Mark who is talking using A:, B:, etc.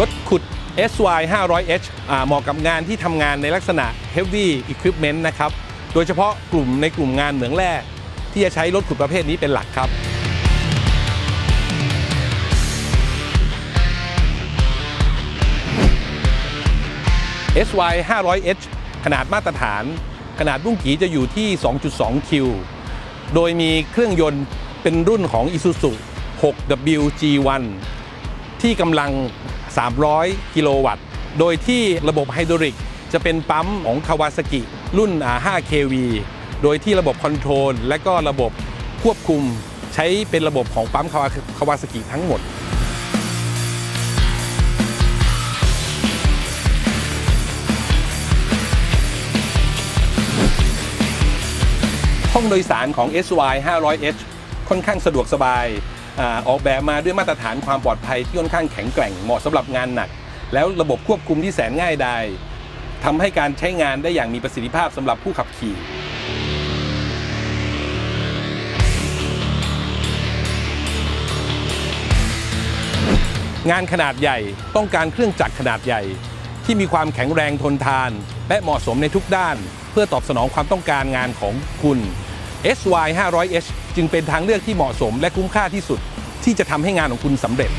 A: รถขุด SY 500H อ่าเหมาะกับงานที่ทำงานในลักษณะ Heavy Equipment นะครับ โดยเฉพาะกลุ่มในกลุ่มงานเหมืองแร่ที่จะใช้รถขุดประเภทนี้เป็นหลักครับ SY 500H ขนาดมาตรฐาน ขนาดบุ้งกีจะอยู่ที่ 2.2 คิว โดยมีเครื่องยนต์เป็นรุ่นของ Isuzu 6WG1 ที่กำลัง 300 กิโลวัตต์ โดยที่ระบบไฮดรอลิกจะเป็นปั๊มของคาวาซากิรุ่น 5KV โดยที่ระบบคอนโทรลและก็ระบบควบคุมใช้เป็นระบบของปั๊มคาวาซากิทั้งหมดห้องโดยสารของ SY 500H ค่อนข้างสะดวกสบาย ออกแบบมาด้วยมาตรฐานความปลอดภัยที่ค่อนข้างแข็งแกร่งเหมาะสำหรับงานหนัก แล้วระบบควบคุมที่แสนง่ายดายทำให้การใช้งานได้อย่างมีประสิทธิภาพสำหรับผู้ขับขี่งานขนาดใหญ่ต้องการเครื่องจักรขนาดใหญ่ ที่มีความแข็งแรงทนทาน และเหมาะสมในทุกด้าน เพื่อตอบสนองความต้องการงานของคุณ SY 500H จึงเป็นทางเลือกที่เหมาะสมและคุ้มค่าที่สุดที่จะทำให้งานของคุณสำเร็จ